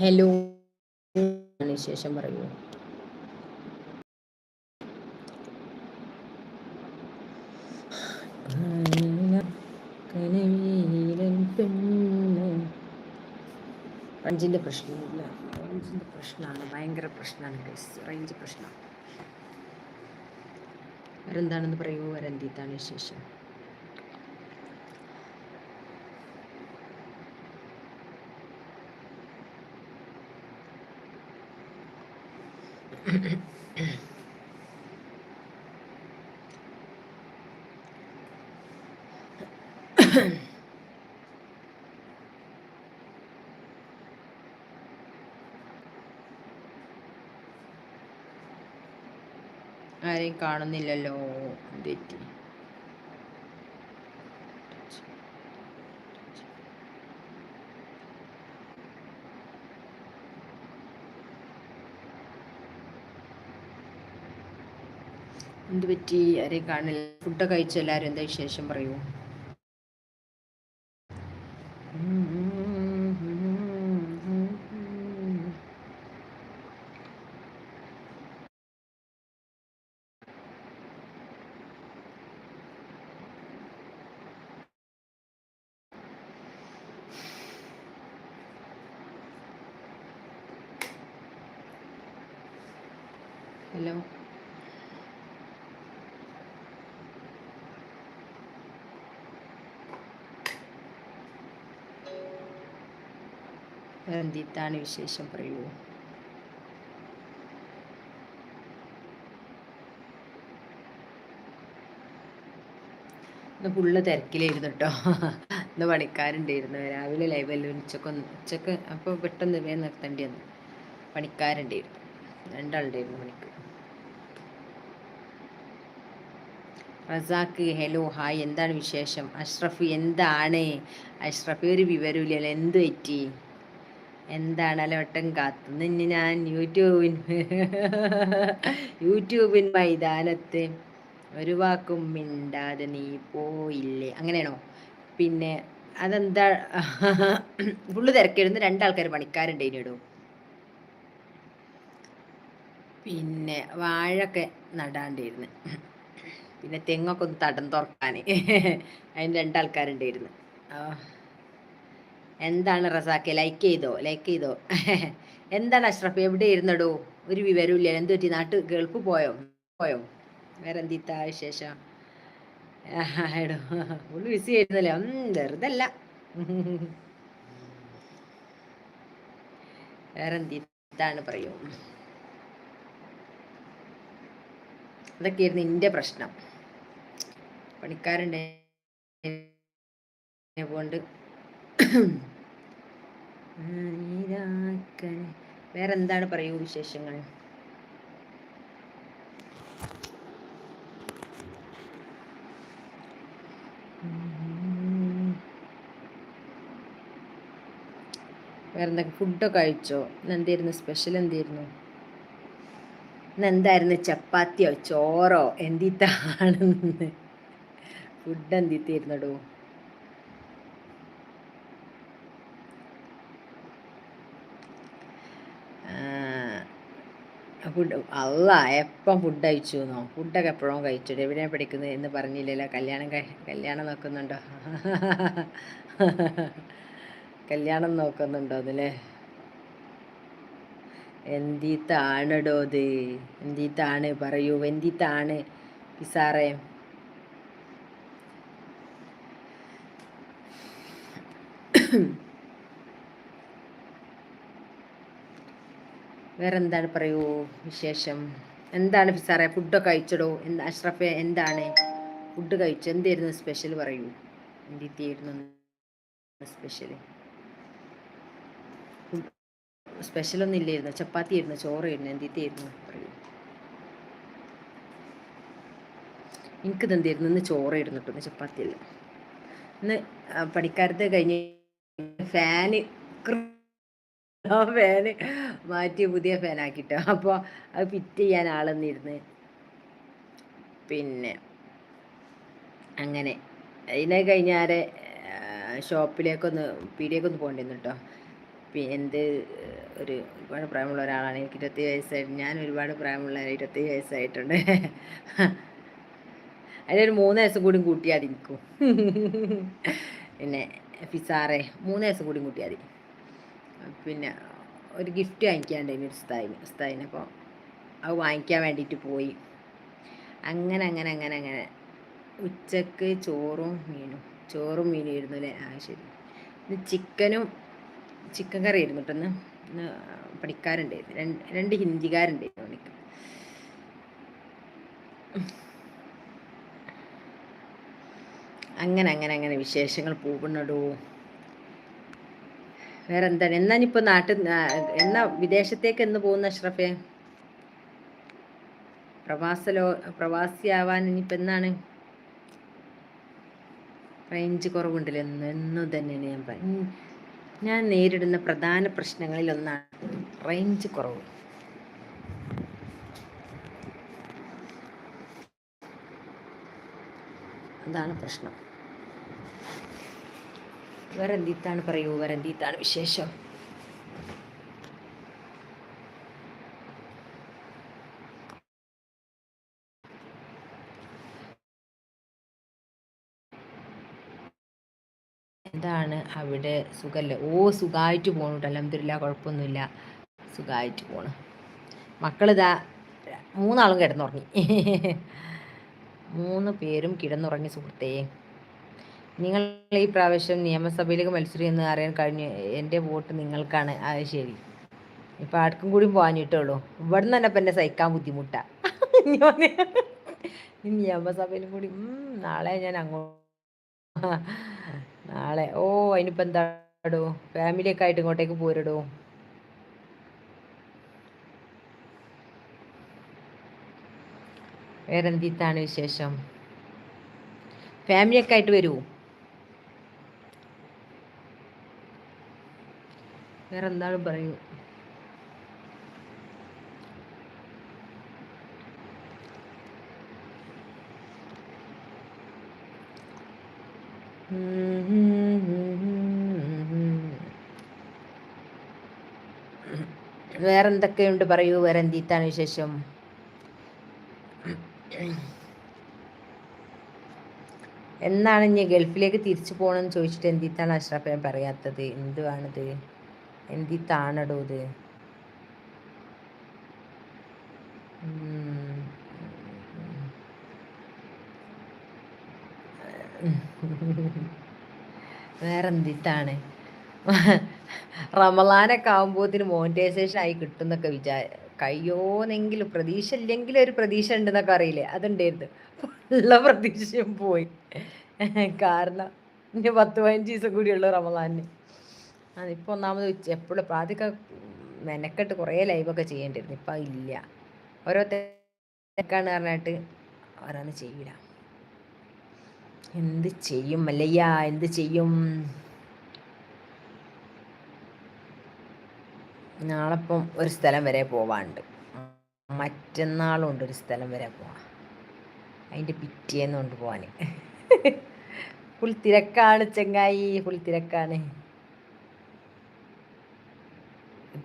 Hello ശേഷം പറയൂ റേഞ്ചിന്റെ പ്രശ്നമില്ല. റേഞ്ചിന്റെ പ്രശ്നമാണ് ഭയങ്കര പ്രശ്നമാണ് റേഞ്ച് പ്രശ്നം വേറെന്താണെന്ന് പറയൂ വരന്തീത്താണ് വിശേഷം. ആരെയും കാണുന്നില്ലല്ലോ. തെറ്റി എന്ത് പറ്റി ആരെയും കാണില്ല. ഫുഡൊക്കെ കഴിച്ചു? എല്ലാവരും എന്താ വിശേഷം? പറയൂ ഹലോ എന്തിത്താണ് വിശേഷം പറയൂ ഇന്ന് ഫുള്ള് തിരക്കിലായിരുന്നു കേട്ടോ ഇന്ന് പണിക്കാരുണ്ടായിരുന്നു. രാവിലെ ലൈവല്ല ഉച്ചയ്ക്ക് ഉച്ചയ്ക്ക് അപ്പോൾ പെട്ടെന്ന് വേ നിർത്തേണ്ടി വന്നു. പണിക്കാരുണ്ടായിരുന്നു. രണ്ടാളുണ്ടായിരുന്നു പണിക്ക്. റസാക്ക് ഹലോ ഹായ് എന്താണ് വിശേഷം? അഷ്റഫ് എന്താണ്? അഷ്റഫ് ഒരു വിവരമില്ലല്ലോ എന്ത് പറ്റി? എന്താണ് ഒട്ടും കാത്തു നിന്ന് ഞാൻ യൂട്യൂബിൻ യൂട്യൂബിൻ മൈതാനത്ത് ഒരു വാക്കും മിണ്ടാതെ നീ പോയില്ലേ? അങ്ങനെയാണോ? പിന്നെ അതെന്താ? ഫുള്ള് തിരക്കിടുന്ന. രണ്ടാൾക്കാർ പണിക്കാരുണ്ട് ഇനിയിടും പിന്നെ വാഴൊക്കെ നടാണ്ടിരുന്ന്. പിന്നെ തെങ്ങൊക്കെ ഒന്ന് തടം തുറക്കാൻ അതിന് രണ്ടാൾക്കാരുണ്ടായിരുന്നു എന്താണ് റസാക്കെ ലൈക്ക് ചെയ്തോ? ലൈക്ക് ചെയ്തോ? എന്താണ് അഷ്റഫ്? എവിടെ ഇരുന്നടോ? ഒരു വിവരമില്ല എന്ത് പറ്റി? നാട്ട് ഗൾഫ് പോയോ? പോയോ? വേറെ എന്തിത്താ വിശേഷം? എടോ ബിസി ആയിരുന്നല്ലേ? വെറുതെ വേറെ എന്തിത്താണ് പറയൂ? അതൊക്കെയായിരുന്നു എന്റെ പ്രശ്നം. പണിക്കാരുണ്ട് കൊണ്ട് വേറെന്താണ് പറയൂ വിശേഷങ്ങൾ? വേറെന്തൊക്കെ? ഫുഡൊക്കെ കഴിച്ചോ? എന്തായിരുന്നു? സ്പെഷ്യൽ എന്തായിരുന്നു? എന്തായിരുന്നു? ചപ്പാത്തിയോ? ചോറോ? എന്തിത്താണെന്ന്. ഫുഡ് എന്തിത്തായിരുന്നടോ? ഫുഡ് അല്ല എപ്പം ഫുഡ് കഴിച്ചു എന്നോ ഫുഡൊക്കെ എപ്പോഴും കഴിച്ചിട്ട് എവിടെയാണ് പഠിക്കുന്നത് എന്ന് പറഞ്ഞില്ലല്ലോ. കല്യാണം കല്യാണം നോക്കുന്നുണ്ടോ? കല്യാണം നോക്കുന്നുണ്ടോ അതിലെ എന്തിത്താണടോ അത് എന്തിത്താണ്? പറയൂ. എന്തിത്താണ്? പിസാറേ. വേറെ എന്താണ് പറയൂ വിശേഷം? എന്താണ് സാറേ ഫുഡൊക്കെ കഴിച്ചടോ? എന്താ അഷ്റഫെ എന്താണ്? ഫുഡ് കഴിച്ചു? എന്തായിരുന്നു സ്പെഷ്യൽ പറയൂ? എന്തിട്ടായിരുന്നു സ്പെഷ്യൽ സ്പെഷ്യലൊന്നും ഇല്ലായിരുന്നു. ചപ്പാത്തി ആയിരുന്നു ചോറായിരുന്നു എന്തിട്ടായിരുന്നു പറയൂ? എനിക്കിത് എന്തായിരുന്നു ഇന്ന് ചോറായിരുന്നു കേട്ടോ ചപ്പാത്തി അല്ല. ഇന്ന് പണിക്കാരത്തെ കഴിഞ്ഞ് ഫാന് ആ ഫാന് മാറ്റി പുതിയ ഫാനാക്കിട്ടോ അപ്പോൾ അത് ഫിറ്റ് ചെയ്യാൻ ആളെന്നിരുന്ന്. പിന്നെ അങ്ങനെ. അതിനെ കഴിഞ്ഞാൽ ഷോപ്പിലേക്കൊന്ന് പീടിയേക്കൊന്ന് പോകേണ്ടിരുന്നു കേട്ടോ എന്ത് ഒരു ഒരുപാട് പ്രായമുള്ള ഒരാളാണ്. എനിക്ക് ഇരുപത്തി വയസ്സായിട്ട് ഞാൻ ഒരുപാട് പ്രായമുള്ള ഇരുപത്തി വയസ്സായിട്ടുണ്ട്. അതിലൊരു മൂന്ന് വയസ്സും കൂടി കൂട്ടിയാൽ നിൽക്കും പിന്നെ ഫിസാറെ മൂന്ന് വയസ്സും കൂടി കൂട്ടിയാൽ പിന്നെ ഒരു ഗിഫ്റ്റ് വാങ്ങിക്കാണ്ട് ഒരു സ്ഥായിന് സ്ഥായിന് അപ്പോൾ അത് വാങ്ങിക്കാൻ വേണ്ടിയിട്ട് പോയി. അങ്ങനെ അങ്ങനെ അങ്ങനെ അങ്ങനെ. ഉച്ചയ്ക്ക് ചോറും മീനും ചോറും മീനും ആയിരുന്നു അല്ലേ? ആ ശരി. ചിക്കനും ചിക്കൻ കറി ആയിരുന്നു കേട്ടോ ഇന്ന്. പണിക്കാരുണ്ടായിരുന്നു. രണ്ട് രണ്ട് ഹിന്ദിക്കാരുണ്ടായിരുന്നു എനിക്ക് അങ്ങനെ അങ്ങനെ അങ്ങനെ വിശേഷങ്ങൾ പോകുന്നടോ. വേറെ എന്താണ് ഇപ്പൊ നാട്ടിൽ എന്നാ വിദേശത്തേക്ക് എന്ന് പോകുന്ന അഷ്റഫെ? പ്രവാസലോ പ്രവാസിയാവാൻ ഇനിയിപ്പോൾ എന്നാണ്? റേഞ്ച് കുറവുണ്ടല്ലോ? എന്ന് എന്നും തന്നെയാണ് ഞാൻ പറഞ്ഞു ഞാൻ നേരിടുന്ന പ്രധാന പ്രശ്നങ്ങളിൽ ഒന്നാണ് റേഞ്ച് കുറവ്. അതാണ് പ്രശ്നം. വേറെ എന്തിത്താണ് പറയൂ വേറെ എന്തിത്താണ് വിശേഷം? എന്താണ് അവിടെ സുഖല്ലേ? ഓ സുഖമായിട്ട് കേട്ടോ അലഹമില്ല കുഴപ്പമൊന്നുമില്ല സുഖമായിട്ട് പോണു. മക്കളിതാ മൂന്നാളും കിടന്നുറങ്ങി. മൂന്ന് പേരും കിടന്നുറങ്ങി സുഹൃത്തേ. നിങ്ങൾ ഈ പ്രാവശ്യം നിയമസഭയിലേക്ക് മത്സരിക്കുന്ന അറിയാൻ കഴിഞ്ഞു എന്റെ വോട്ട് നിങ്ങൾക്കാണ്. അത് ശരി. ഇപ്പം ആർക്കും കൂടി പോകാനിട്ടുള്ളൂ ഇവിടെ നിന്ന് തന്നെ ഇപ്പം എന്നെ സഹിക്കാൻ ബുദ്ധിമുട്ടാണ് നിയമസഭയിലും കൂടി നാളെ ഞാൻ അങ്ങോട്ട് നാളെ ഓ അതിനിപ്പോൾ എന്താടോ? ഫാമിലിയൊക്കെ ആയിട്ട് ഇങ്ങോട്ടേക്ക് പോരടോ? വേറെന്തിത്താണ് വിശേഷം? ഫാമിലിയൊക്കെ ആയിട്ട് വരൂ വേറെന്താണ് പറയൂ. വേറെന്തൊക്കെയുണ്ട് പറയൂ വേറെ എന്തിത്താണ് വിശേഷം? എന്നാണ് ഇനി ഗൾഫിലേക്ക് തിരിച്ചു പോകണമെന്ന് ചോദിച്ചിട്ട് എന്തിത്താണ് അഷ്റഫ് ഞാൻ പറയാത്തത്? എന്തുവാണിത്? എന്തിത്താണടോ ഇത്? വേറെന്തിത്താണ് റമലാനൊക്കെ ആകുമ്പോത്തിന് മോണിറ്റൈസേഷൻ ആയി കിട്ടുന്നൊക്കെ വിചാ കയ്യോന്നെങ്കിലും പ്രതീക്ഷ ഇല്ലെങ്കിലും ഒരു പ്രതീക്ഷ ഉണ്ടെന്നൊക്കെ അറിയില്ലേ? അതുണ്ടായിരുന്നു. ഉള്ള പ്രതീക്ഷയും പോയി. കാരണം ഇനി പത്ത് പതിനഞ്ച് ദിവസം കൂടിയുള്ളൂ റമലാനിന് അതിപ്പോൾ ഒന്നാമത് എപ്പോഴും ആദ്യമൊക്കെ മെനക്കെട്ട് കുറേ ലൈവൊക്കെ ചെയ്യേണ്ടിയിരുന്നു. ഇപ്പം ഇല്ല. ഓരോ പറഞ്ഞിട്ട് ഓരോന്ന് ചെയ്യില്ല എന്ത് ചെയ്യും മല്ലയ്യ? എന്ത് ചെയ്യും? നാളെപ്പം ഒരു സ്ഥലം വരെ പോവാണ്ട്. മറ്റന്നാളുണ്ട് ഒരു സ്ഥലം വരെ പോവാം. അതിന്റെ പിറ്റേന്ന് കൊണ്ട് പോവാൻ ഫുൾ തിരക്കാണ് ചെങ്ങായി ഫുൾ തിരക്കാണ്.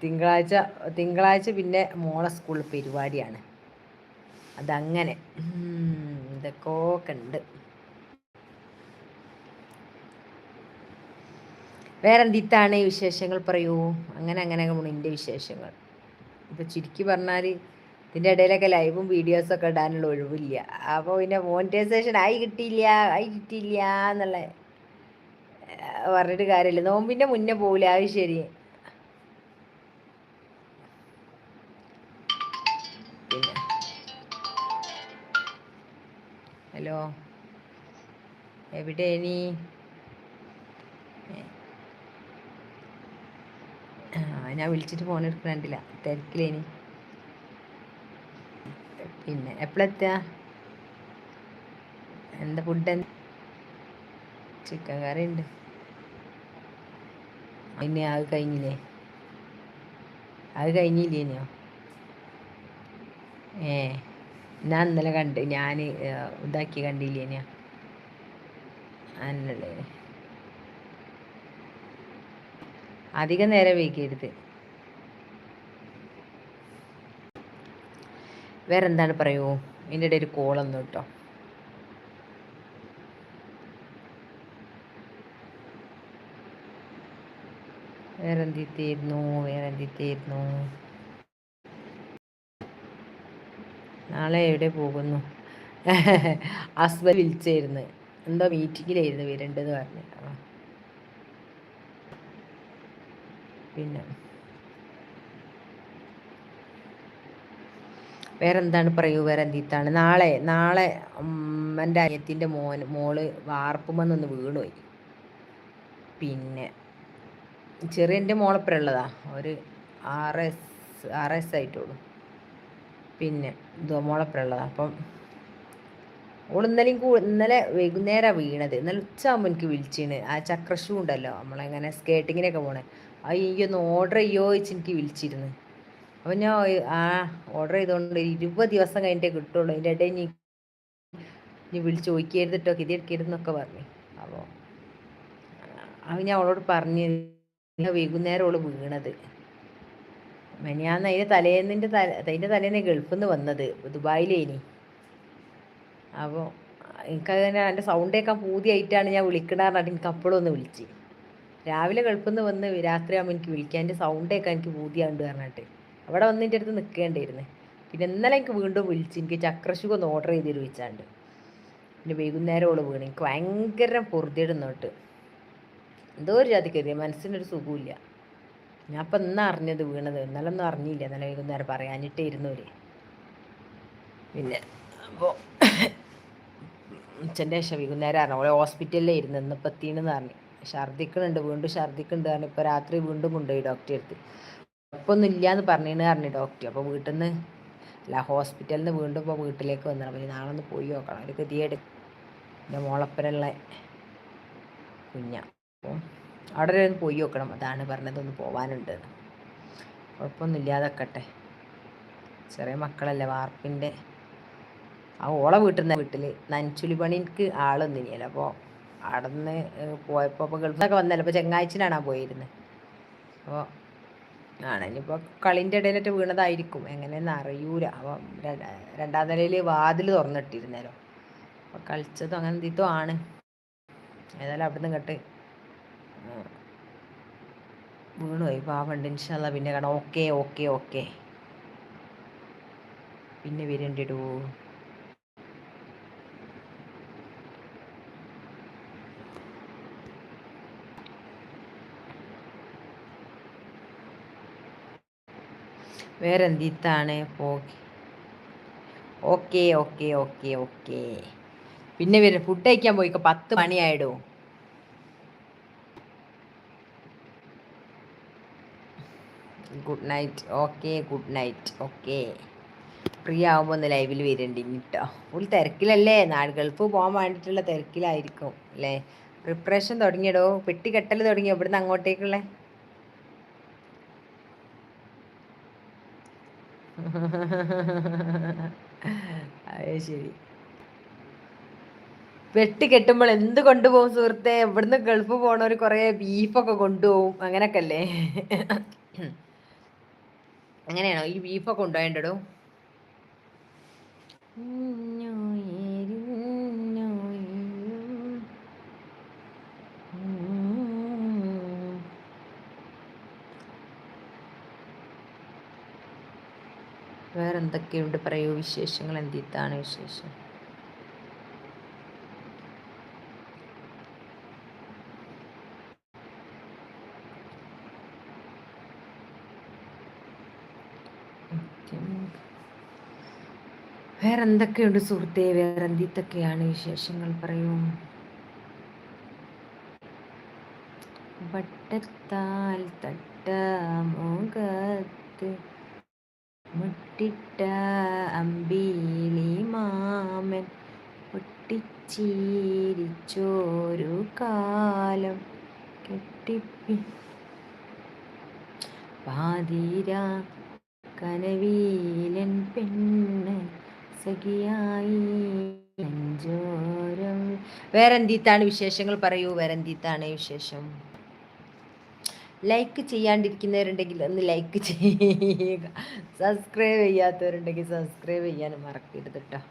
തിങ്കളാഴ്ച തിങ്കളാഴ്ച പിന്നെ മോളെ സ്കൂളിൽ പരിപാടിയാണ്. അതങ്ങനെ. ഇതൊക്കെ ഉണ്ട്. വേറെന്തിത്താണ് വിശേഷങ്ങൾ പറയൂ? അങ്ങനെ അങ്ങനെ എന്റെ വിശേഷങ്ങൾ. ഇപ്പോൾ ചുരുക്കി പറഞ്ഞാൽ ഇതിന്റെ ഇടയിലൊക്കെ ലൈവും വീഡിയോസൊക്കെ ഇടാനുള്ള ഒഴിവില്ല. അപ്പോൾ പിന്നെ മോണിറ്റൈസേഷൻ ആയി കിട്ടിയില്ല ആയി കിട്ടിയില്ല എന്നുള്ള പറഞ്ഞിട്ട് കാര്യമില്ല. നോമ്പിന്റെ മുന്നേ പോകില്ല അത് ശരി. ഹലോ എവിടെ നീ ഞാൻ വിളിച്ചിട്ട് ഫോൺ എടുക്കണ്ടില്ല തിരക്കിലേനി. പിന്നെ എപ്പോഴെത്തുക എന്താ ഫുഡ് ചിക്കൻ കറി ഉണ്ട്. പിന്നെ അത് കഴിഞ്ഞില്ലേ? അത് കഴിഞ്ഞില്ലേനോ? ഏ. ഞാൻ ഇന്നലെ കണ്ട് ഞാൻ ഇതാക്കി കണ്ടില്ലേനോ അന്നല്ലേ അധികം നേരം വൈകരുത് വേറെ എന്താണ് പറയൂ? എന്റെ ഇടയിൽ കോളൊന്നും കേട്ടോ. വേറെന്തിത്തായിരുന്നു വേറെന്തിത്തായിരുന്നു നാളെ എവിടെ പോകുന്നു? ഹസ്ബൻഡ് വിളിച്ചായിരുന്നു. എന്തോ മീറ്റിങ്ങിലായിരുന്നു വരേണ്ടത് പറഞ്ഞു. പിന്നെ. വേറെ എന്താണ് പറയൂ? വേറെ എന്തിത്താണ് നാളെ നാളെ എന്റെ അയ്യത്തിന്റെ മോൻ മോൾ വാർപ്പുമെന്നൊന്ന് വീണുപോയി. പിന്നെ. ചെറിയ എന്റെ മോളപ്പുറമുള്ളതാ ഒരു ആറ് എസ് ആറ് എസ് ആയിട്ടുള്ളൂ പിന്നെ ഇതോ മോളപ്പുറമുള്ളതാ അപ്പം ഓൾ ഇന്നലെയും കൂ ഇന്നലെ വൈകുന്നേരം വീണത്. ഇന്നലെ ഉച്ചയാകുമ്പോൾ എനിക്ക് വിളിച്ചിന്. ആ ചക്രഷൂ ഉണ്ടല്ലോ. നമ്മളെങ്ങനെ സ്കേട്ടിങ്ങിനൊക്കെ പോണേ. അയ്യൊന്ന് ഓർഡർ ചെയ്യോ വെച്ച് എനിക്ക് വിളിച്ചിരുന്നു. അപ്പം ഞാൻ ആ ഓർഡർ ചെയ്തുകൊണ്ട് ഇരുപത് ദിവസം കഴിഞ്ഞിട്ടേ കിട്ടുള്ളൂ. അതിന്റെ ഇടയിൽ നീ നീ വിളിച്ച് ചോദിക്കരുതിട്ടോ ഇത് എടുക്കരുതെന്നൊക്കെ പറഞ്ഞു. അപ്പോൾ അത് ഞാൻ അവളോട് പറഞ്ഞു വൈകുന്നേരം അവൾ വീണത്. മെനിയാന്ന് അതിന്റെ തലേന്നിന്റെ തല അതിന്റെ തലേന്ന് ഗൾഫിൽ നിന്ന് വന്നത് ദുബായിലേനി. അപ്പോൾ എനിക്കങ്ങനെ എന്റെ സൗണ്ട് കേൾക്കാൻ പൂതിയായിട്ടാണ് ഞാൻ വിളിക്കണമെന്നാണ് എനിക്ക് അപ്പോഴും ഒന്ന് വിളിച്ച്. രാവിലെ ഗൾഫിൽ നിന്ന് വന്ന് രാത്രിയാകുമ്പോൾ എനിക്ക് വിളിക്കാൻ എന്റെ സൗണ്ട് കേൾക്കാൻ എനിക്ക് പൂതിയാണ്ട് പറഞ്ഞിട്ട്. അവിടെ വന്ന് എന്റെ അടുത്ത് നിൽക്കേണ്ടിയിരുന്നു പിന്നെ ഇന്നലെ എനിക്ക് വീണ്ടും വിളിച്ച് എനിക്ക് ചക്രശുഖ ഒന്ന് ഓർഡർ ചെയ്ത് ചോദിച്ചാണ്ട് പിന്നെ വൈകുന്നേരം ഓൾ വീണ്. എനിക്ക് ഭയങ്കര പൊറുതിയിടുന്നോട്ട് എന്തോ ഒരു ജാതി കരുതിയ മനസ്സിനൊരു സുഖമില്ല ഞാൻ അപ്പം ഇന്നാ അറിഞ്ഞത് വീണത്. ഇന്നലെ ഒന്നും അറിഞ്ഞില്ല. ഇന്നലെ വൈകുന്നേരം പറയാനിട്ടേ ഇരുന്നൂര്. പിന്നെ അപ്പോൾ ഉച്ചന്റെ ശേഷം വൈകുന്നേരം അറിഞ്ഞു. അവളെ ഹോസ്പിറ്റലിലേ ഇരുന്ന് ഇന്നിപ്പോൾ എത്തിയെന്ന് പറഞ്ഞു ഛർദ്ദിക്കണുണ്ട് വീണ്ടും ഛർദ്ദിക്കുന്നുണ്ട് പറഞ്ഞു ഇപ്പോൾ രാത്രി വീണ്ടും കൊണ്ടുപോയി ഡോക്ടറെ അടുത്ത്. കുഴപ്പമൊന്നും ഇല്ലയെന്ന് പറഞ്ഞിന് പറഞ്ഞു ഡോക്ടർ അപ്പോൾ വീട്ടിൽ നിന്ന് അല്ല ഹോസ്പിറ്റലിൽ നിന്ന് വീണ്ടും ഇപ്പോൾ വീട്ടിലേക്ക് വന്നു അപ്പോൾ നാളെ ഒന്ന് പോയി നോക്കണം. ഒരു ഗതിയെടുക്കും എന്റെ മോളപ്പനുള്ള കുഞ്ഞ. അപ്പോൾ അവിടെ ഒന്ന് പോയി നോക്കണം. അതാണ് പറഞ്ഞത് ഒന്ന് പോവാനുണ്ട്. കുഴപ്പമൊന്നും ഇല്ലാതെക്കട്ടെ ചെറിയ മക്കളല്ലേ വാർപ്പിന്റെ. ആ ഓളെ വീട്ടിൽ നിന്ന് വീട്ടിൽ നനച്ചുലി പണിക്ക് ആളൊന്നില്ല അപ്പോൾ അവിടെ നിന്ന് പോയപ്പോൾ അപ്പോൾ ഗൾഫിലൊക്കെ വന്നല്ലോ. അപ്പോൾ ചെങ്ങാഴ്ചനാണ് പോയിരുന്നത് അപ്പോൾ ആണ്. ഇനിയിപ്പോൾ കളിന്റെ ഇടയിലൊക്കെ വീണതായിരിക്കും. എങ്ങനെയെന്ന് അറിയൂല. അപ്പം രണ്ടാം നിലയിൽ വാതിൽ തുറന്നിട്ടിരുന്നല്ലോ. അപ്പോൾ കളിച്ചതും അങ്ങനെ എന്തോ ആണ്. ഏതായാലും അവിടെ നിന്ന് കേട്ട് വീണുപോയി. പാവണ്ട് ഇൻഷാല്ല പിന്നെ കാണാം. Okay okay okay. പിന്നെ വരണ്ടിടൂ വേറെ എന്തിത്താണ് ഓക്കെ ഓക്കെ ഓക്കെ ഓക്കെ. പിന്നെ വരും. ഫുഡ് കഴിക്കാൻ പോയിക്കോ. പത്ത് മണിയായിടോ. Good night okay good night okay free ആകുമ്പോൾ ഒന്ന് ലൈവിൽ വരണ്ടി കേട്ടോ ഫുൾ തിരക്കിലല്ലേ? നാട് ഗൾഫ് പോകാൻ വേണ്ടിയിട്ടുള്ള തിരക്കിലായിരിക്കും അല്ലേ? പ്രിപ്പറേഷൻ തുടങ്ങിയടോ? പെട്ടി കെട്ടൽ തുടങ്ങിയോ? ഇവിടുന്ന് അങ്ങോട്ടേക്കുള്ള? അത് ശരി. വെട്ടി കെട്ടുമ്പോൾ എന്ത് കൊണ്ടുപോകും സുഹൃത്തെ? ഇവിടുന്ന് ഗൾഫ് പോണവർ കുറേ ബീഫൊക്കെ കൊണ്ടുപോകും. അങ്ങനൊക്കെ അല്ലേ? അങ്ങനെയാണോ ഈ ബീഫൊക്കെ കൊണ്ടുപോയേണ്ടടോ വേറെന്തൊക്കെയുണ്ട്? പറയൂ. വിശേഷങ്ങൾ എന്തിത്താണ് വിശേഷം? വേറെ എന്തൊക്കെയുണ്ട് സുഹൃത്തെ? വേറെ എന്തൊക്കെയാണ് വിശേഷങ്ങൾ? പറയൂ. വട്ടത്താൽ തട്ട മുഖത്ത് മുട്ടിട്ട അമ്പീലി മാമൻ പൊട്ടിച്ചീരിച്ചോരു കാലം കെട്ടിപ്പി പാതിര കനവീലൻ പെണ്ണ് സഖിയായി. വേറെന്തീത്താണ് വിശേഷങ്ങൾ? പറയൂ വേറെന്തീത്താണ് വിശേഷം? ലൈക്ക് ചെയ്യാണ്ടിരിക്കുന്നവരുണ്ടെങ്കിൽ ഒന്ന് ലൈക്ക് ചെയ്യുക. സബ്സ്ക്രൈബ് ചെയ്യാത്തവരുണ്ടെങ്കിൽ സബ്സ്ക്രൈബ് ചെയ്യാനും മറക്കരുത് കേട്ടോ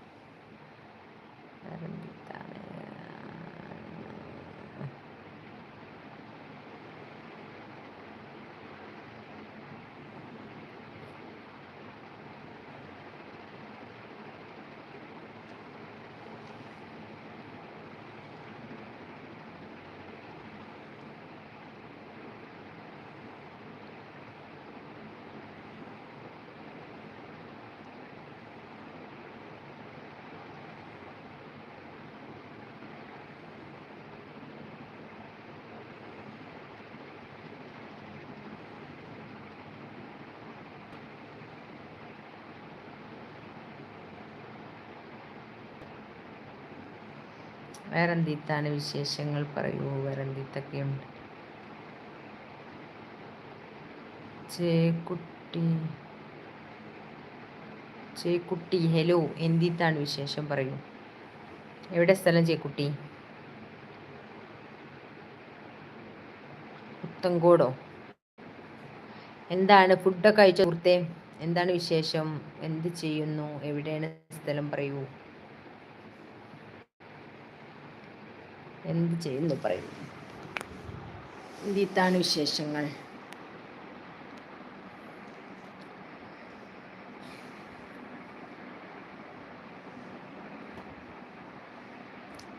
വേറെന്തിത്താണ് വിശേഷങ്ങൾ? പറയൂ വേറെന്തിത്തൊക്കെയുണ്ട്? ചേക്കുട്ടി ചേക്കുട്ടി ഹലോ എന്തിത്താണ് വിശേഷം? പറയൂ. എവിടെ സ്ഥലം ചേക്കുട്ടി പുത്തങ്കോടോ എന്താണ് ഫുഡൊക്കെ കഴിച്ച? സുഹൃത്തെ എന്താണ് വിശേഷം? എന്ത് ചെയ്യുന്നു? എവിടെയാണ് സ്ഥലം? പറയൂ. എന്ത് ചെയ്യുന്നു പറയുന്നു. ഇന്ത്യത്താണ് വിശേഷങ്ങൾ?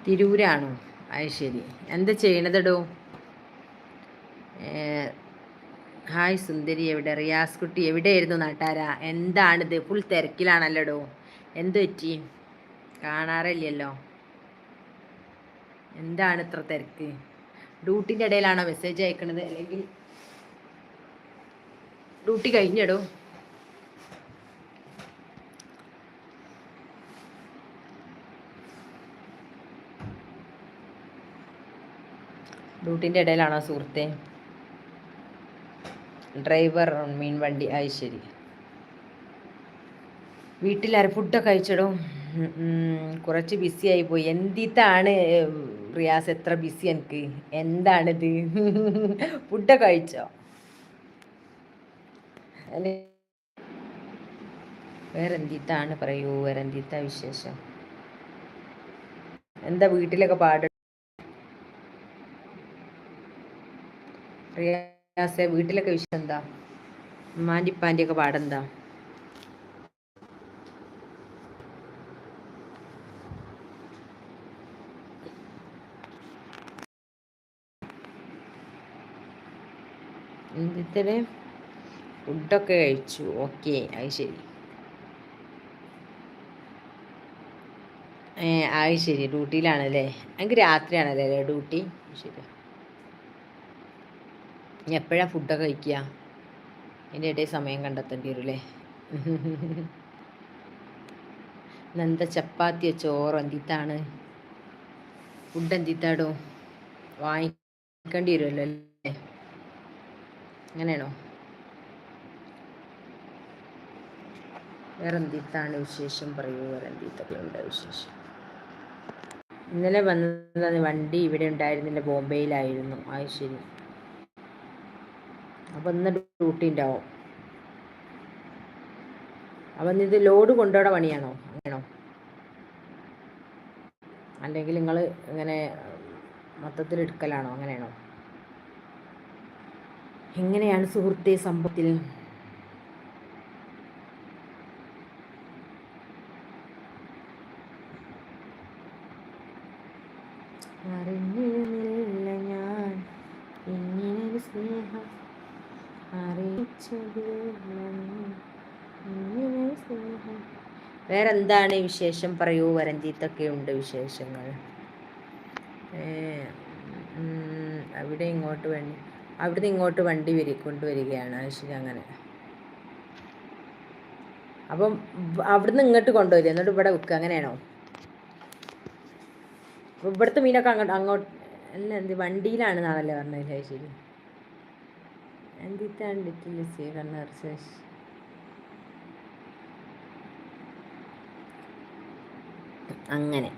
തിരൂരാണോ? അത് ശരി. എന്താ ചെയ്യണതടോ? ഹായ് സുന്ദരി എവിടെ? റിയാസ് കുട്ടി എവിടെയായിരുന്നു നാട്ടാര? എന്താണിത്? ഫുൾ തിരക്കിലാണല്ലോടോ? എന്ത് പറ്റി? കാണാറില്ലല്ലോ. എന്താണ് ഇത്ര തിരക്ക്? ഡ്യൂട്ടിന്റെ ഇടയിലാണോ മെസ്സേജ് അയക്കണത്? അല്ലെങ്കിൽ ഡ്യൂട്ടി കഴിഞ്ഞിടോ? ഡ്യൂട്ടിന്റെ ഇടയിലാണോ സുഹൃത്തെ? ഡ്രൈവർ മീൻ വണ്ടി ആയി ശരി. വീട്ടിലാരും ഫുഡൊക്കെ കഴിച്ചിടും? കുറച്ച് ബിസി ആയി പോയി. എന്തിത്താണ് റിയാസ് എത്ര ബിസി എനിക്ക്. എന്താണിത്? ഫുഡൊക്കെ കഴിച്ചോ? വേറെന്തിത്താണ് പറയൂ? വേറെന്തിത്ത വിശേഷം? എന്താ വീട്ടിലൊക്കെ പാട്? റിയാസെ വീട്ടിലൊക്കെ വിശേഷം എന്താ? ഉമ്മാന്റെ പാടെന്താ? എന്തിന് ഫുഡൊക്കെ കഴിച്ചു. ഓക്കെ അത് ശരി. ഏ അത് ശരി. ഡ്യൂട്ടിയിലാണല്ലേ? എനിക്ക് രാത്രിയാണല്ലേ അല്ലേ ഡ്യൂട്ടി? ശരി. എപ്പോഴാണ് ഫുഡൊക്കെ കഴിക്കുക? എന്റെ ഇടയിൽ സമയം കണ്ടെത്തേണ്ടി വരും അല്ലേ നന്ദ ചപ്പാത്തിയോ ചോറോ? എന്തിത്താണ്? ഫുഡ് എന്തിത്താടോ? വാങ്ങിക്കേണ്ടി വരുമല്ലോ അല്ലേ? അങ്ങനെയാണോ? വേറെ എന്തിത്താണ് വിശേഷം? പറയൂ വേറെ എന്തിത്തൊക്കെയുണ്ട് വിശേഷം? ഇന്നലെ വന്നതാണ് വണ്ടി ഇവിടെ ഉണ്ടായിരുന്നില്ല ബോംബെയിലായിരുന്നു. അത് ശരി. അപ്പം ഇന്ന് ഡ്യൂട്ടി ഉണ്ടാവും. അപ്പം ഇത് ലോഡ് കൊണ്ടുപോണ പണിയാണോ? അങ്ങനെയാണോ? അല്ലെങ്കിൽ നിങ്ങൾ ഇങ്ങനെ മൊത്തത്തിൽ എടുക്കലാണോ? അങ്ങനെയാണോ? എങ്ങനെയാണ് സുഹൃത്തെ സംഭവത്തിൽ? അറിഞ്ഞിരുന്നില്ല ഞാൻ. ഇങ്ങനൊരു സ്നേഹം അറിയിച്ചത് സ്നേഹം. വേറെന്താണ് വിശേഷം? പറയൂ വരഞ്ചീത്തൊക്കെ ഉണ്ട് വിശേഷങ്ങൾ. അവിടെ ഇങ്ങോട്ട് വേണ്ടി അവിടുന്ന് ഇങ്ങോട്ട് വണ്ടി വരി കൊണ്ടുവരികയാണ് ശരി അങ്ങനെ. അപ്പം അവിടുന്ന് ഇങ്ങോട്ട് കൊണ്ടുവരിക. എന്നിട്ട് ഇവിടെ വെക്കുക അങ്ങനെയാണോ? ഇവിടുത്തെ മീനൊക്കെ അങ്ങോട്ട് അങ്ങോട്ട് അല്ല എന്ത് വണ്ടിയിലാണ് നാളല്ലേ പറഞ്ഞത് ശരി എന്തിട്ടാണ് ശേഷ് അങ്ങനെ.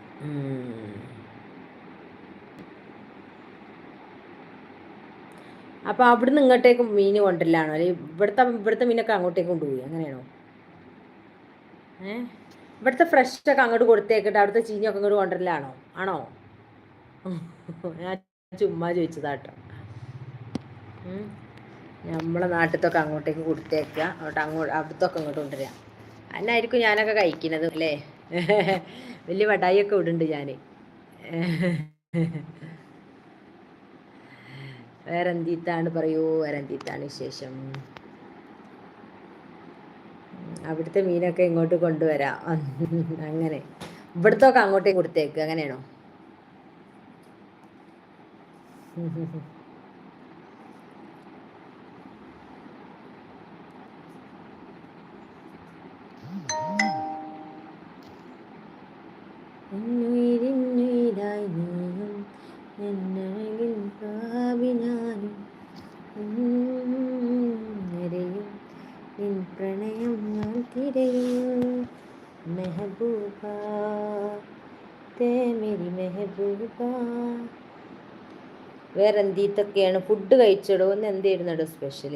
അപ്പോൾ അവിടുന്ന് ഇങ്ങോട്ടേക്ക് മീൻ കൊണ്ടില്ലാണോ അല്ലെങ്കിൽ ഇവിടുത്തെ ഇവിടുത്തെ മീനൊക്കെ അങ്ങോട്ടേക്ക് കൊണ്ടുപോയി അങ്ങനെയാണോ? ഏ? ഇവിടുത്തെ ഫ്രഷൊക്കെ അങ്ങോട്ട് കൊടുത്തേക്കിട്ട് അവിടുത്തെ ചീഞ്ഞൊക്കെ ഇങ്ങോട്ട് കൊണ്ടില്ലാണോ ആണോ? ഞാൻ ചുമ്മാ ചോദിച്ചതാട്ടോ നമ്മളെ നാട്ടിലത്തൊക്കെ അങ്ങോട്ടേക്ക് കൊടുത്തേക്കുക അവിടെ അങ്ങോട്ട് അവിടുത്തൊക്കെ ഇങ്ങോട്ട് കൊണ്ടുവരിക അന്നായിരിക്കും ഞാനൊക്കെ കഴിക്കുന്നത് അല്ലേ? വലിയ വടായിയൊക്കെ ഇടുന്നുണ്ട് ഞാൻ വേറെ എന്തിത്താണ് പറയൂ വേറെ എന്തിത്താണ് വിശേഷം അവിടുത്തെ മീനൊക്കെ ഇങ്ങോട്ട് കൊണ്ടുവരാം. അങ്ങനെ. ഇവിടുത്തൊക്കെ അങ്ങോട്ടേക്ക് കൊടുത്തേക്ക് അങ്ങനെയാണോ? ഉന്നുയിരിന്നുയിരായി തേമരി മെഹബൂബ. വേറെ എന്തൊക്കെയാണ് ഫുഡ് കഴിച്ചടോ എന്ന് എന്തായിരുന്നടോ സ്പെഷ്യൽ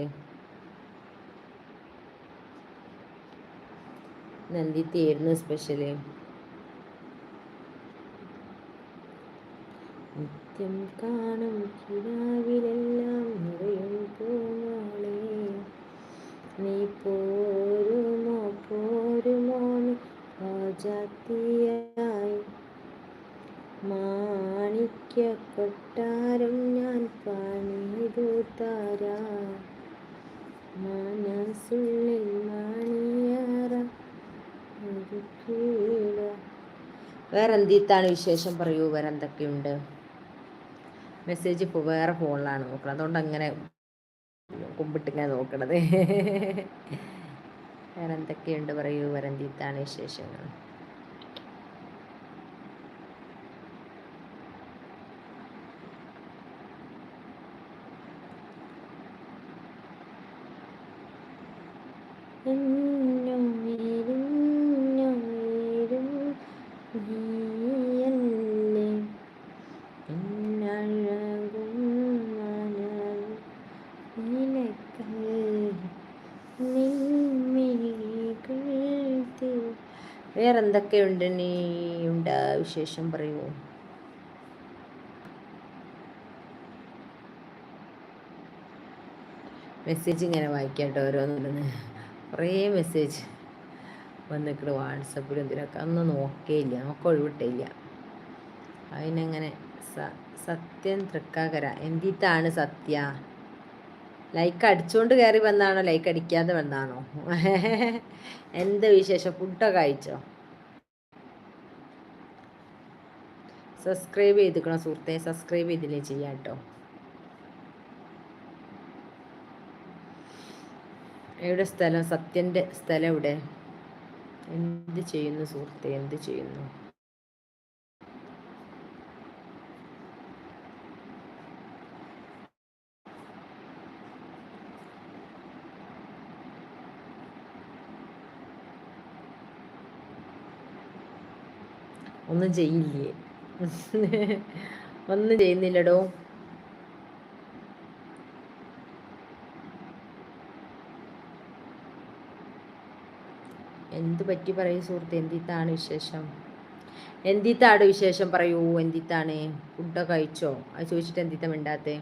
നന്ദിത്തിയായിരുന്നു സ്പെഷ്യൽ നിത്യം കാണും കിടാവിലെല്ലാം നിറയും പൂമാളെ നീ പോരുമോ? പോരുമോ രാജാത്തിയായി മാണിക്യ കൊട്ടാരം ഞാൻ പണിതു താരാ. മനസ്സുള്ളിൽ മാണിയറ വേറെ എന്തിത്താണ് വിശേഷം? പറയൂ വേറെ എന്തൊക്കെയുണ്ട് മെസ്സേജ് ഇപ്പോൾ വേറെ ഫോണിലാണ് നോക്കുന്നത് അതുകൊണ്ട് അങ്ങനെ കുമ്പിട്ടിങ്ങനെ നോക്കണത്. വേറെ എന്തൊക്കെയുണ്ട് പറയൂ വേറെ വിശേഷങ്ങൾ? വേറെ എന്തൊക്കെയുണ്ട് നീ ഉണ്ട്? വിശേഷം പറയൂ. മെസ്സേജ് ഇങ്ങനെ വായിക്കാട്ടോ ഓരോന്നും കുറേ മെസ്സേജ് വന്നിട്ട് വാട്സപ്പിലും എന്തിനൊക്കെ അന്ന് നോക്കേയില്ല. നമുക്ക് ഒഴിവിട്ടില്ല അതിനെങ്ങനെ സ സത്യം തൃക്കാകര എന്തിത്താണ് സത്യ? ലൈക്ക് അടിച്ചുകൊണ്ട് കയറി വന്നാണോ? ലൈക്ക് അടിക്കാതെ വന്നാണോ? എന്ത് വിശേഷം? ഫുഡൊക്കെ കഴിച്ചോ? സബ്സ്ക്രൈബ് ചെയ്തിക്കണം സുഹൃത്തെ? സബ്സ്ക്രൈബ് ചെയ്തില്ലേ ചെയ്യാം കേട്ടോ എവിടെ സ്ഥലം? സത്യന്റെ സ്ഥലം എവിടെ? എന്ത് ചെയ്യുന്നു സുഹൃത്തെ? എന്ത് ചെയ്യുന്നു? ഒന്നും ചെയ്യില്ലേ? ഒന്നും ചെയ്യുന്നില്ലടോ. എന്ത് പറ്റി പറയൂ സുഹൃത്ത്? എന്തിത്താണ് വിശേഷം? എന്തിത്താണ് വിശേഷം പറയൂ? എന്തിത്താണ്? ഫുഡൊക്കെ കഴിച്ചോ? അത് ചോദിച്ചിട്ട് എന്തിത്ത മിണ്ടാത്തേ?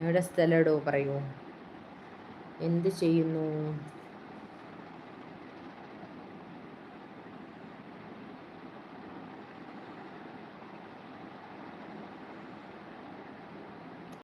എവിടെ സ്ഥലം ഇടോ പറയൂ. എന്ത് ചെയ്യുന്നു?